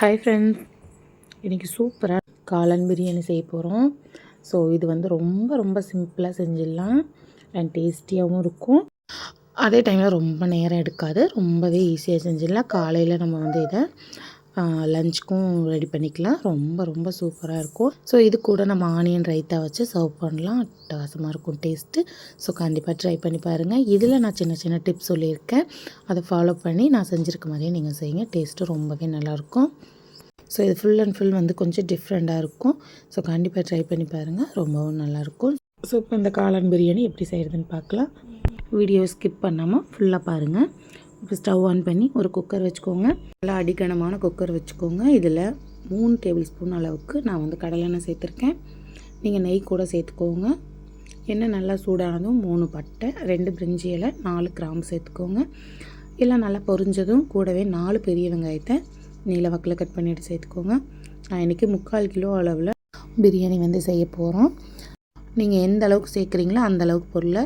Hi friends இன்றைக்கி சூப்பராக காளான் பிரியாணி செய்ய போகிறோம் ஸோ இது வந்து ரொம்ப ரொம்ப சிம்பிளாக செஞ்சிடலாம். அண்ட் டேஸ்டியாகவும் இருக்கும். அதே டைமில் ரொம்ப நேரம் எடுக்காது. ரொம்பவே ஈஸியாக செஞ்சிடலாம். காலையில் நம்ம வந்து இதை லஞ்சுக்கும் ரெடி பண்ணிக்கலாம். ரொம்ப ரொம்ப சூப்பராக இருக்கும். ஸோ இது கூட நம்ம ஆனியன் ரைத்தா வச்சு சர்வ் பண்ணலாம். அட்டகாசமாக இருக்கும் டேஸ்ட்டு ஸோ கண்டிப்பாக ட்ரை பண்ணி பாருங்கள் இதில் நான் சின்ன சின்ன டிப்ஸ் சொல்லியிருக்கேன். அதை ஃபாலோ பண்ணி நான் செஞ்சுருக்க மாதிரியே நீங்கள் செய்யுங்க. டேஸ்ட்டு ரொம்பவே நல்லாயிருக்கும் ஸோ இது ஃபுல் அண்ட் ஃபுல் வந்து கொஞ்சம் டிஃப்ரெண்ட்டாக இருக்கும். ஸோ கண்டிப்பாக ட்ரை பண்ணி பாருங்கள் ரொம்பவும் நல்லாயிருக்கும் ஸோ இப்போ இந்த காளான் பிரியாணி எப்படி செய்கிறதுன்னு பார்க்கலாம். வீடியோ ஸ்கிப் பண்ணாமல் ஃபுல்லாக பாருங்கள் இப்போ ஸ்டவ் ஆன் பண்ணி ஒரு குக்கர் வச்சுக்கோங்க. நல்லா அடிக்கணமான குக்கர் வச்சுக்கோங்க. இதில் மூணு டேபிள் ஸ்பூன் அளவுக்கு நான் வந்து கடலெண்ணெய் சேர்த்துருக்கேன். நீங்கள் நெய் கூட சேர்த்துக்கோங்க. எண்ணெய் நல்லா சூடானதும் மூணு பட்டை ரெண்டு பிரிஞ்சி இலை நாலு கிராம்பு சேர்த்துக்கோங்க. எல்லாம் நல்லா பொரிஞ்சதும் கூடவே நாலு பெரிய வெங்காயத்தை நீல வக்கில் கட் பண்ணிவிட்டு சேர்த்துக்கோங்க. நான் இன்றைக்கி முக்கால் கிலோ அளவில் பிரியாணி வந்து செய்ய போகிறோம் நீங்கள் எந்த அளவுக்கு சேர்க்குறீங்களோ அந்த அளவுக்கு பொருளை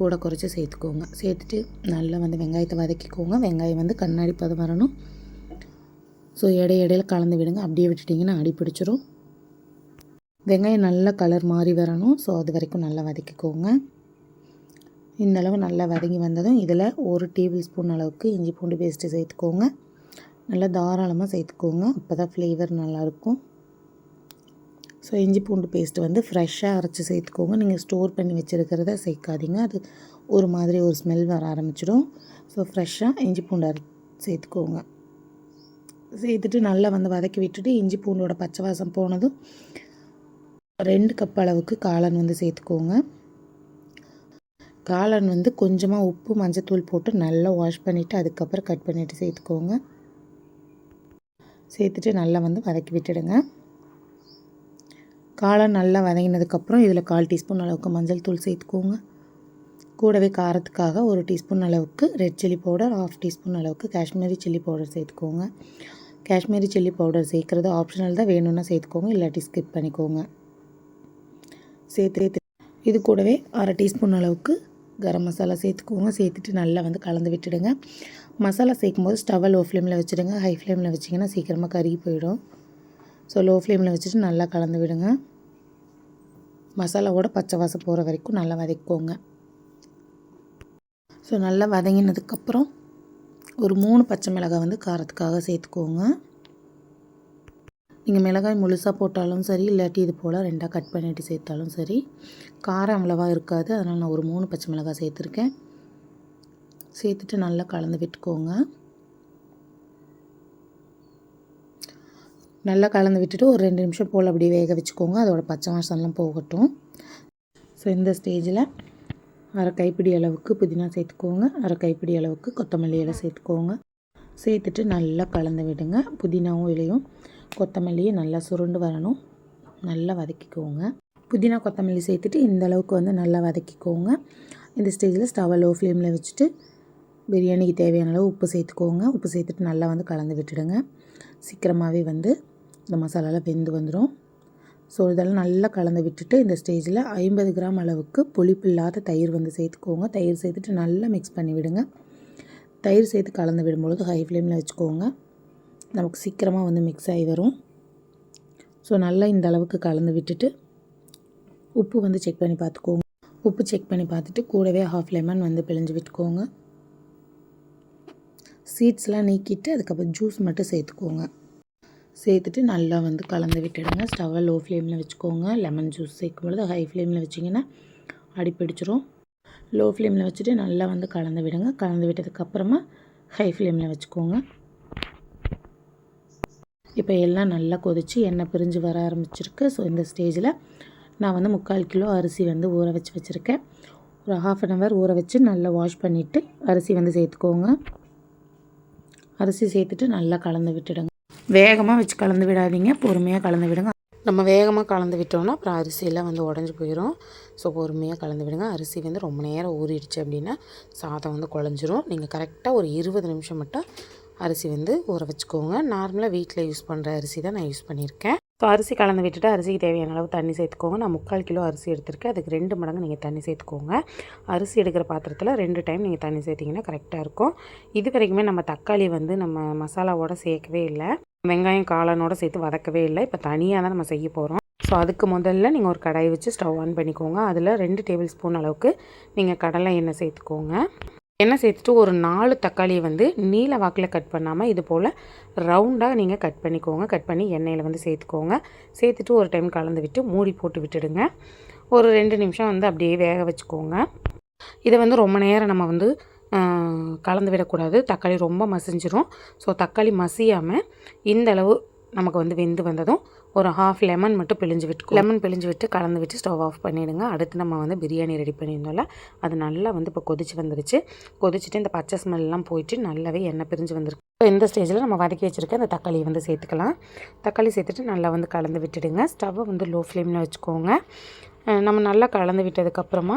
கூட குறைச்சி சேர்த்துக்கோங்க. சேர்த்துட்டு நல்லா வந்து வெங்காயத்தை வதக்கிக்கோங்க. வெங்காயம் வந்து கண்ணாடி பதம் வரணும். ஸோ இடை இடையில கலந்து விடுங்க. அப்படியே விட்டுட்டிங்கன்னா அடி பிடிச்சிரும். வெங்காயம் நல்லா கலர் மாறி வரணும். ஸோ அது வரைக்கும் நல்லா வதக்கிக்கோங்க. இந்த அளவு நல்லா வதங்கி வந்ததும் இதில் ஒரு டேபிள் ஸ்பூன் அளவுக்கு இஞ்சி பூண்டு பேஸ்ட்டு சேர்த்துக்கோங்க. நல்லா தாராளமாக சேர்த்துக்கோங்க. அப்போ தான் ஃப்ளேவர் நல்லாயிருக்கும் ஸோ இஞ்சி பூண்டு பேஸ்ட்டு வந்து ஃப்ரெஷ்ஷாக அரைச்சி சேர்த்துக்கோங்க. நீங்கள் ஸ்டோர் பண்ணி வச்சுருக்கிறத சேர்க்காதீங்க. அது ஒரு மாதிரி ஒரு ஸ்மெல் வர ஆரம்பிச்சிடும். ஸோ ஃப்ரெஷ்ஷாக இஞ்சி பூண்டு அரை சேர்த்துக்கோங்க. சேர்த்துட்டு நல்லா வந்து வதக்கி விட்டுட்டு இஞ்சி பூண்டோட பச்சை வாசம் போனதும் ரெண்டு கப் அளவுக்கு காளான் வந்து சேர்த்துக்கோங்க. காளான் வந்து கொஞ்சமாக உப்பு மஞ்சத்தூள் போட்டு நல்லா வாஷ் பண்ணிவிட்டு அதுக்கப்புறம் கட் பண்ணிவிட்டு சேர்த்துக்கோங்க. சேர்த்துட்டு நல்லா வந்து வதக்கி விட்டுடுங்க. காளான் நல்லா வதங்கினதுக்கப்புறம் இதில் கால் டீஸ்பூன் அளவுக்கு மஞ்சள் தூள் சேர்த்துக்கோங்க. கூடவே காரத்துக்காக ஒரு டீஸ்பூன் அளவுக்கு red chilli powder half teaspoon அளவுக்கு காஷ்மீரி சில்லி பவுடர் சேர்த்துக்கோங்க. காஷ்மீரி சில்லி பவுடர் சேர்க்குறது ஆப்ஷனல் தான் வேணும்னா சேர்த்துக்கோங்க இல்லாட்டி ஸ்கிப் பண்ணிக்கோங்க. சேர்த்து இது கூடவே அரை டீஸ்பூன் அளவுக்கு கரம் மசாலா சேர்த்துக்கோங்க சேர்த்துட்டு நல்லா வந்து கலந்து விட்டுடுங்க. மசாலா சேர்க்கும்போது ஸ்டவ்வை லோ ஃப்ளேமில் வச்சுடுங்க ஹை ஃப்ளேமில் வச்சிங்கன்னா சீக்கிரமாக கருகி போயிடும். ஸோ லோ ஃப்ளேமில் வச்சுட்டு நல்லா கலந்து விடுங்க. மசாலாவோட பச்சை வாசம் போகிற வரைக்கும் நல்லா வதக்கிக்கோங்க. ஸோ நல்லா வதங்கினதுக்கப்புறம் ஒரு மூணு பச்சை மிளகாய் வந்து காரத்துக்காக சேர்த்துக்கோங்க. நீங்கள் மிளகாய் முழுசாக போட்டாலும் சரி இல்லாட்டி இது போல் ரெண்டாக கட் பண்ணிவிட்டு சேர்த்தாலும் சரி காரம் அவ்வளோவா இருக்காது. அதனால் நான் ஒரு மூணு பச்சை மிளகாய் சேர்த்துருக்கேன். சேர்த்துட்டு நல்லா கலந்து விட்டுக்கோங்க. நல்லா கலந்து விட்டுட்டு ஒரு ரெண்டு நிமிஷம் போல் அப்படியே வேக வச்சுக்கோங்க. அதோட பச்சை வாசம்லாம் போகட்டும். ஸோ இந்த ஸ்டேஜில் அரை கைப்பிடி அளவுக்கு புதினா சேர்த்துக்கோங்க. அரை கைப்பிடி அளவுக்கு கொத்தமல்லி இலை சேர்த்துக்கோங்க. சேர்த்துட்டு நல்லா கலந்து விடுங்க. புதினாவும் இலையும் கொத்தமல்லியும் நல்லா சுருண்டு வரணும். நல்லா வதக்கிக்கோங்க. புதினா கொத்தமல்லி சேர்த்துட்டு இந்த அளவுக்கு வந்து நல்லா வதக்கிக்கோங்க. இந்த ஸ்டேஜில் ஸ்டவ்வை லோ ஃப்ளேமில் வச்சுட்டு பிரியாணிக்கு தேவையான அளவு உப்பு சேர்த்துக்கோங்க. உப்பு சேர்த்துட்டு நல்லா வந்து கலந்து விட்டுடுங்க. சீக்கிரமாகவே வந்து இந்த மசாலாலாம் வெந்து வந்துடும் ஸோ இதெல்லாம் நல்லா கலந்து விட்டுட்டு இந்த ஸ்டேஜில் ஐம்பது கிராம் அளவுக்கு புளிப்பு இல்லாத தயிர் வந்து சேர்த்துக்கோங்க. தயிர் சேர்த்துட்டு நல்லா மிக்ஸ் பண்ணி விடுங்க. தயிர் சேர்த்து கலந்து விடும்பொழுது ஹை ஃப்ளேமில் வச்சுக்கோங்க. நமக்கு சீக்கிரமாக வந்து மிக்ஸ் ஆகி வரும். ஸோ நல்லா இந்த அளவுக்கு கலந்து விட்டுட்டு உப்பு வந்து செக் பண்ணி பார்த்துக்கோங்க. உப்பு செக் பண்ணி பார்த்துட்டு கூடவே ஹாஃப் லெமன் வந்து பிழிஞ்சு விட்டுக்கோங்க. சீட்ஸ்லாம் நீக்கிட்டு அதுக்கப்புறம் ஜூஸ் மட்டும் சேர்த்துக்கோங்க. சேர்த்துட்டு நல்லா வந்து கலந்து விட்டுடுங்க. ஸ்டவ்வை லோ ஃப்ளேமில் வச்சுக்கோங்க. லெமன் ஜூஸ் சேர்க்கும் பொழுது ஹை ஃப்ளேமில் வச்சிங்கன்னா அடிப்பிடிச்சிரும். லோ ஃப்ளேமில் வச்சுட்டு நல்லா வந்து கலந்து விடுங்க. கலந்து விட்டதுக்கப்புறமா ஹை ஃப்ளேமில் வச்சுக்கோங்க. இப்போ எல்லாம் நல்லா கொதித்து எண்ணெய் பிரிஞ்சு வர ஆரம்பிச்சிருக்கு. ஸோ இந்த ஸ்டேஜில் நான் வந்து முக்கால் கிலோ அரிசி வந்து ஊற வச்சு வச்சுருக்கேன். ஒரு ஹாஃப் அன் ஹவர் ஊற வச்சு நல்லா வாஷ் பண்ணிவிட்டு அரிசி வந்து சேர்த்துக்கோங்க. அரிசி சேர்த்துட்டு நல்லா கலந்து விட்டுடுங்க. வேகமாக வச்சு கலந்து விடாதீங்க. பொறுமையாக கலந்து விடுங்க. நம்ம வேகமாக கலந்து விட்டோம்னா அப்புறம் அரிசியெல்லாம் வந்து உடஞ்சி போயிடும் ஸோ பொறுமையாக கலந்து விடுங்க. அரிசி வந்து ரொம்ப நேரம் ஊறிடுச்சு அப்படின்னா சாதம் வந்து குழஞ்சிரும். நீங்கள் கரெக்டாக ஒரு இருபது நிமிஷம் மட்டும் அரிசி வந்து ஊற வச்சுக்கோங்க. நார்மலாக வீட்டில் யூஸ் பண்ணுற அரிசி தான் நான் யூஸ் பண்ணியிருக்கேன். ஸோ அரிசி கலந்து விட்டுட்டு அரிசிக்கு தேவையான அளவு தண்ணி சேர்த்துக்கோங்க. நான் முக்கால் கிலோ அரிசி எடுத்திருக்கேன். அதுக்கு ரெண்டு மடங்கு நீங்கள் தண்ணி சேர்த்துக்கோங்க. அரிசி எடுக்கிற பாத்திரத்தில் ரெண்டு டைம் நீங்கள் தண்ணி சேர்த்திங்கன்னா கரெக்டாக இருக்கும். இது வரைக்குமே நம்ம தக்காளி வந்து நம்ம மசாலாவோட சேர்க்கவே இல்லை. வெங்காயம் காளானோட சேர்த்து வதக்கவே இல்லை. இப்போ தனியாக தான் நம்ம செய்ய போகிறோம் ஸோ அதுக்கு முதல்ல நீங்கள் ஒரு கடாய் வச்சு ஸ்டவ் ஆன் பண்ணிக்கோங்க. அதில் ரெண்டு டேபிள் ஸ்பூன் அளவுக்கு நீங்கள் கடலை எண்ணெய் சேர்த்துக்கோங்க. எண்ணெய் சேர்த்துட்டு ஒரு நாலு தக்காளியை வந்து நீல வாக்கில் கட் பண்ணாமல் இது போல் ரவுண்டாக நீங்கள் கட் பண்ணிக்கோங்க. கட் பண்ணி எண்ணெயில் வந்து சேர்த்துக்கோங்க. சேர்த்துட்டு ஒரு டைம் கலந்து விட்டு மூடி போட்டு விட்டுடுங்க. ஒரு ரெண்டு நிமிஷம் வந்து அப்படியே வேக வச்சுக்கோங்க. இதை வந்து ரொம்ப நேரம் நம்ம வந்து கலந்து விடக்கூடாது. தக்காளி ரொம்ப மசிஞ்சிரும். ஸோ தக்காளி மசியாமல் இந்த அளவு நமக்கு வந்து வெந்து வந்ததும் ஒரு ஹாஃப் லெமன் மட்டும் பிழிஞ்சு விட்டு லெமன் பிழிஞ்சு விட்டு கலந்து விட்டு ஸ்டவ் ஆஃப் பண்ணிவிடுங்க அடுத்து நம்ம வந்து பிரியாணி ரெடி பண்ணியிருந்தோம்ல அது நல்லா வந்து இப்போ கொதிச்சு வந்துருச்சு. கொதிச்சுட்டு இந்த பச்சை ஸ்மெல்லாம் போயிட்டு நல்லாவே எண்ணெய் பிரிஞ்சு வந்துருக்கு. இப்போ இந்த ஸ்டேஜில் நம்ம வதக்கி வச்சுருக்க அந்த தக்காளியை வந்து சேர்த்துக்கலாம். தக்காளி சேர்த்துட்டு நல்லா வந்து கலந்து விட்டுடுங்க. ஸ்டவ்வை வந்து லோ ஃப்ளேமில் வச்சுக்கோங்க நம்ம நல்லா கலந்து விட்டதுக்கப்புறமா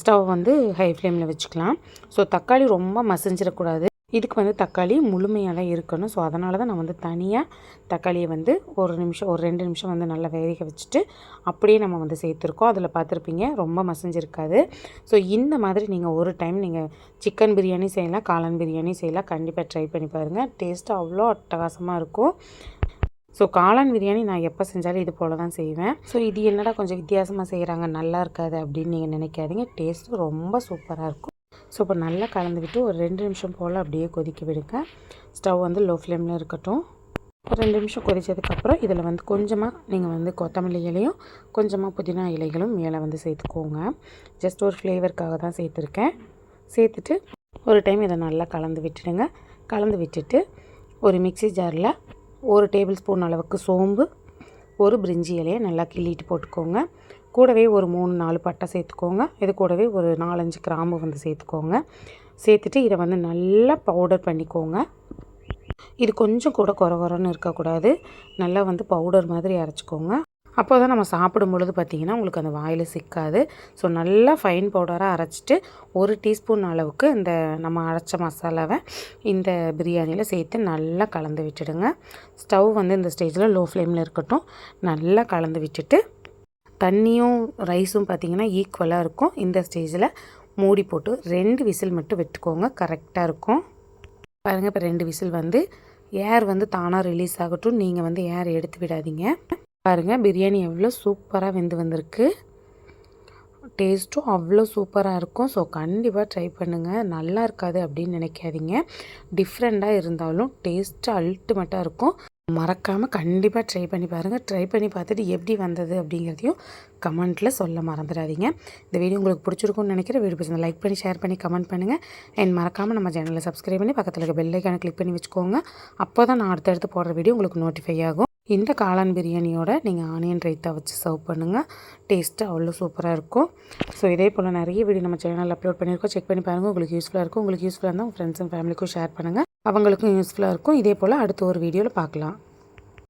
ஸ்டவ் வந்து ஹை ஃப்ளேமில் வச்சுக்கலாம். ஸோ தக்காளி ரொம்ப மசிஞ்சிடக்கூடாது. இதுக்கு வந்து தக்காளி முழுமையாக இருக்கணும். ஸோ அதனால தான் நான் வந்து தனியாக தக்காளியை வந்து ஒரு நிமிஷம் ஒரு ரெண்டு நிமிஷம் வந்து நல்லா வேக வச்சுட்டு அப்படியே நம்ம வந்து சேர்த்துருக்கோம். அதில் பார்த்துருப்பீங்க ரொம்ப மசிஞ்சிருக்காது. ஸோ இந்த மாதிரி நீங்கள் ஒரு டைம் நீங்கள் சிக்கன் பிரியாணி செய்யலாம் காளான் பிரியாணி செய்யலாம். கண்டிப்பாக ட்ரை பண்ணி பாருங்கள் டேஸ்ட்டு அவ்வளோ அட்டகாசமாக இருக்கும். ஸோ காளான் பிரியாணி நான் எப்போ செஞ்சாலும் இது போல் தான் செய்வேன். ஸோ இது என்னடா கொஞ்சம் வித்தியாசமாக செய்கிறாங்க நல்லா இருக்காது அப்படின்னு நீங்கள் நினைக்காதீங்க. டேஸ்ட்டு ரொம்ப சூப்பராக இருக்கும். ஸோ இப்போ நல்லா கலந்துக்கிட்டு ஒரு ரெண்டு நிமிஷம் போல் அப்படியே கொதிக்க விடுங்க. ஸ்டவ் வந்து லோ ஃப்ளேமில் இருக்கட்டும். ரெண்டு நிமிஷம் கொதித்ததுக்கப்புறம் இதில் வந்து கொஞ்சமாக நீங்கள் வந்து கொத்தமல்லி இலையும் கொஞ்சமாக புதினா இலைகளும் மேலே வந்து சேர்த்துக்கோங்க. ஜஸ்ட் ஒரு ஃப்ளேவருக்காக தான் சேர்த்துருக்கேன். சேர்த்துட்டு ஒரு டைம் இதை நல்லா கலந்து விட்டுடுங்க. கலந்து விட்டுட்டு ஒரு மிக்சி ஜாரில் ஒரு டேபிள் ஸ்பூன் அளவுக்கு சோம்பு ஒரு பிரிஞ்சி இலையை நல்லா கிள்ளிட்டு போட்டுக்கோங்க. கூடவே ஒரு மூணு நாலு பட்டை சேர்த்துக்கோங்க. இது கூடவே ஒரு நாலஞ்சு கிராம்பு வந்து சேர்த்துக்கோங்க. சேர்த்துட்டு இதை வந்து நல்லா பவுடர் பண்ணிக்கோங்க. இது கொஞ்சம் கூட குறை குறைன்னு இருக்கக்கூடாது. நல்லா வந்து பவுடர் மாதிரி அரைச்சிக்கோங்க. அப்போ தான் நம்ம சாப்பிடும் பொழுது பார்த்திங்கன்னா உங்களுக்கு அந்த வாயில் சிக்காது. ஸோ நல்லா ஃபைன் பவுடராக அரைச்சிட்டு ஒரு டீஸ்பூன் அளவுக்கு இந்த நம்ம அரைச்ச மசாலாவை இந்த பிரியாணியில் சேர்த்து நல்லா கலந்து விட்டுடுங்க. ஸ்டவ் வந்து இந்த ஸ்டேஜில் லோ ஃப்ளேமில் இருக்கட்டும். நல்லா கலந்து விட்டுட்டு தண்ணியும் ரைஸும் பார்த்திங்கன்னா ஈக்குவலாக இருக்கும். இந்த ஸ்டேஜில் மூடி போட்டு ரெண்டு விசில் மட்டும் விட்டுக்கோங்க. கரெக்டாக இருக்கும். பாருங்கள் இப்போ ரெண்டு விசில் வந்து ஏர் வந்து தானாக ரிலீஸ் ஆகட்டும். நீங்கள் வந்து ஏர் எடுத்து விடாதீங்க. பாருங்கள் பிரியாணி எவ்வளோ சூப்பராக வெந்து வந்திருக்கு. டேஸ்ட்டும் அவ்வளோ சூப்பராக இருக்கும். ஸோ கண்டிப்பாக ட்ரை பண்ணுங்கள் நல்லா இருக்காது அப்படின்னு நினைக்காதீங்க. டிஃப்ரெண்ட்டாக இருந்தாலும் டேஸ்ட்டு அல்டிமேட்டாக இருக்கும். மறக்காமல் கண்டிப்பாக ட்ரை பண்ணி பாருங்கள் ட்ரை பண்ணி பார்த்துட்டு எப்படி வந்தது அப்படிங்கிறதையும் கமெண்ட்டில் சொல்ல மறந்துடாதீங்க. இந்த வீடியோ உங்களுக்கு பிடிச்சிருக்கும்னு நினைக்கிறேன். வீடியோ பிடிச்சி லைக் பண்ணி ஷேர் பண்ணி கமெண்ட் பண்ணுங்கள் அண்ட் மறக்காமல் நம்ம சேனலில் சப்ஸ்கிரைப் பண்ணி பக்கத்தில் இருக்க பெல்லைக்கான கிளிக் பண்ணி வச்சுக்கோங்க. அப்போ தான் நான் அடுத்தடுத்து போடுற வீடியோ உங்களுக்கு நோட்டிஃபை ஆகும். இந்த காளான் பிரியாணியோட நீங்கள் ஆனியன் ரைத்தா வச்சு சர்வ் பண்ணுங்கள் டேஸ்ட்டு அவ்வளோ சூப்பராக இருக்கும். ஸோ இதே போல் நிறைய வீடியோ நம்ம சேனலில் அப்லோட் பண்ணியிருக்கோம். செக் பண்ணி பாருங்கள் உங்களுக்கு யூஸ்ஃபுல்லாக இருக்கும். உங்களுக்கு யூஸ்ஃபுல்லாக இருந்தால் உங்கள் ஃப்ரெண்ட்ஸ் அண்ட் ஃபேமிலிக்கும் ஷேர் பண்ணுங்கள் அவங்களுக்கும் யூஸ்ஃபுல்லாக இருக்கும். இதே போல் அடுத்த ஒரு வீடியோவில் பார்க்கலாம்.